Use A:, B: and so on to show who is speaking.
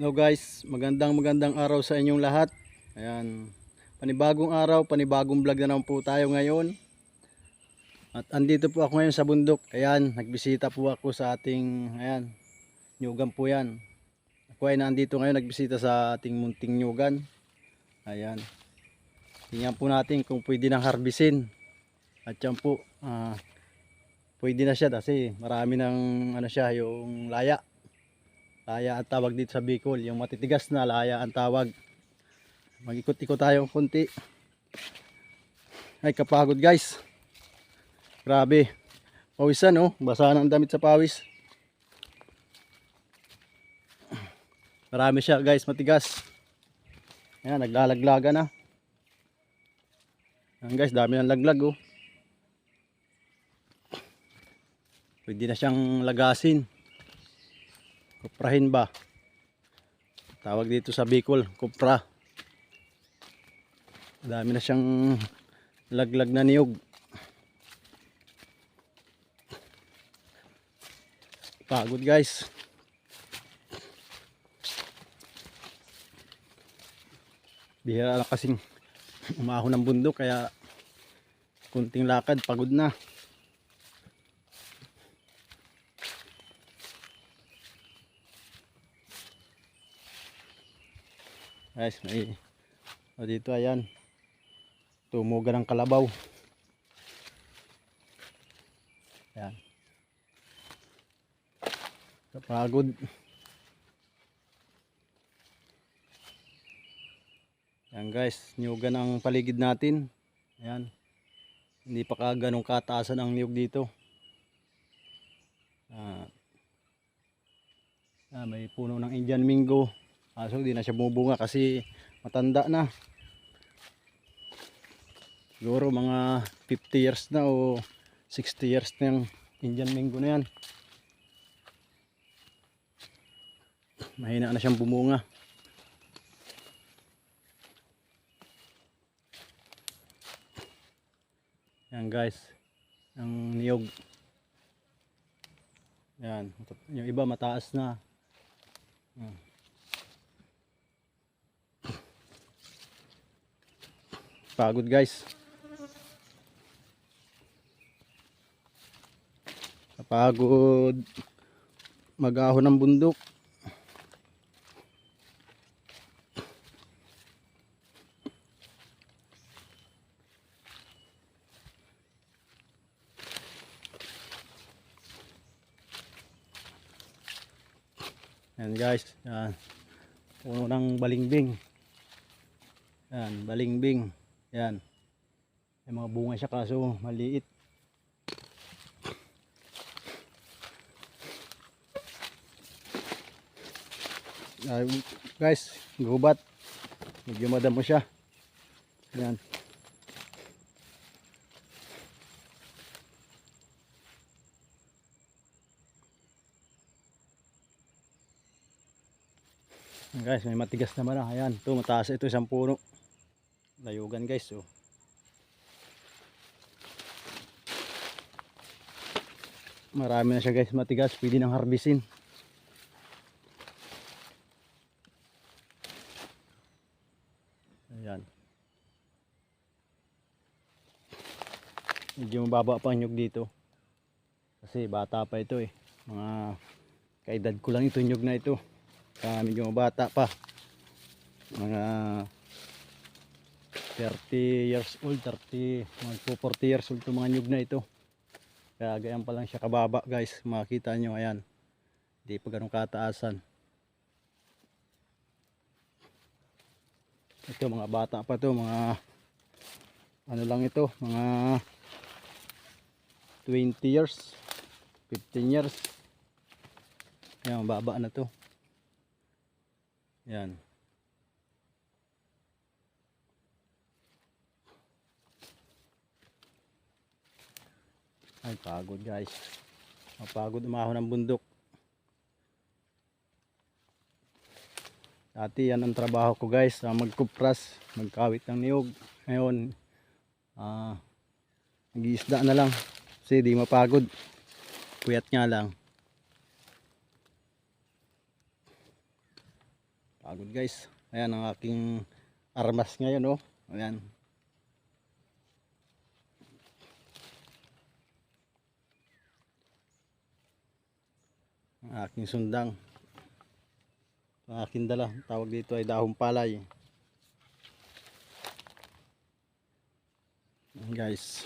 A: Hello guys, magandang magandang araw sa inyong lahat. Ayan, panibagong araw, panibagong vlog na naman po tayo ngayon. At andito po ako ngayon sa bundok. Ayan, nagbisita po ako sa ating, ayan, nyugan po yan. Ako ay nandito ngayon nagbisita sa ating munting nyugan. Ayan. Tingnan po natin kung pwede nang harbisin. At yan po, ah, pwede na siya kasi marami ng ano siya, yung laya. Laya ang tawag dito sa Bicol, yung matitigas na laya ang tawag. Mag-ikot-ikot tayo kunti. Ay kapagod guys. Grabe. Pawisan oh, basa na ang damit sa pawis. Marami siya guys, matigas. Ayan, naglalaglaga na. Ayan guys, dami ng laglag oh. Pwede na siyang lagasin. Kuprahin ba? Tawag dito sa Bicol, kupra. Dami na siyang laglag na niyog. Pagod guys. Bihira lang kasing umahon ng bundok kaya kunting lakad pagod na. Guys, may o dito ayan. Tumuga ng kalabaw. Ayan. Kapagod. Ayan guys, niyugan ang paligid natin. Ayan. Hindi pa ka ganong kataasan ang niyog dito. Ah, ah, may puno ng Indian Mingo. Kaso di na siya bumubunga kasi matanda na. Siguro mga 50 years na o 60 years na yung Indian Mingo na yan. Mahina na siyang bumunga. Yan guys. Ang niyog. Yan. Yung iba mataas na. Yan. Pagod guys. Kapagod mag-ahon ng bundok. Yan guys, yan. Puno ng balingbing. Yan, balingbing. Yan. May mga bunga siya kaso maliit. Guys, gubat. Medyo madamo siya. Yan, guys, may matigas naman na. Ayan, ito mataas ito isang puno. Layugan guys, oh. Marami na siya guys, matigas. Pwede nang harbisin. Ayan. Medyo mababa pa nyug dito. Kasi bata pa ito eh. Mga kaedad ko lang ito nyug na ito. Kaya medyo mabata pa. Mga 30 years old, 30, mga 40 years old itong mga nyug na ito. Kaya ganyan pa lang siya kababa guys. Makita nyo ayan. Hindi pa ganun kataasan. Ito mga bata pa to, mga ano lang ito, mga 20 years, 15 years. Ayan, baba na to. Yan. Ay, pagod guys. Mapagod umahon ng bundok. Dati yan ang trabaho ko guys, ah, magkupras, magkawit ng niyog. Ngayon, ah, nag-iisda na lang. Kasi di mapagod. Puyat nga lang. Pagod guys. Ayan ang aking armas ngayon oh. Ayan. Aking sundang. Ang aking dala. Tawag dito ay dahong palay. Guys.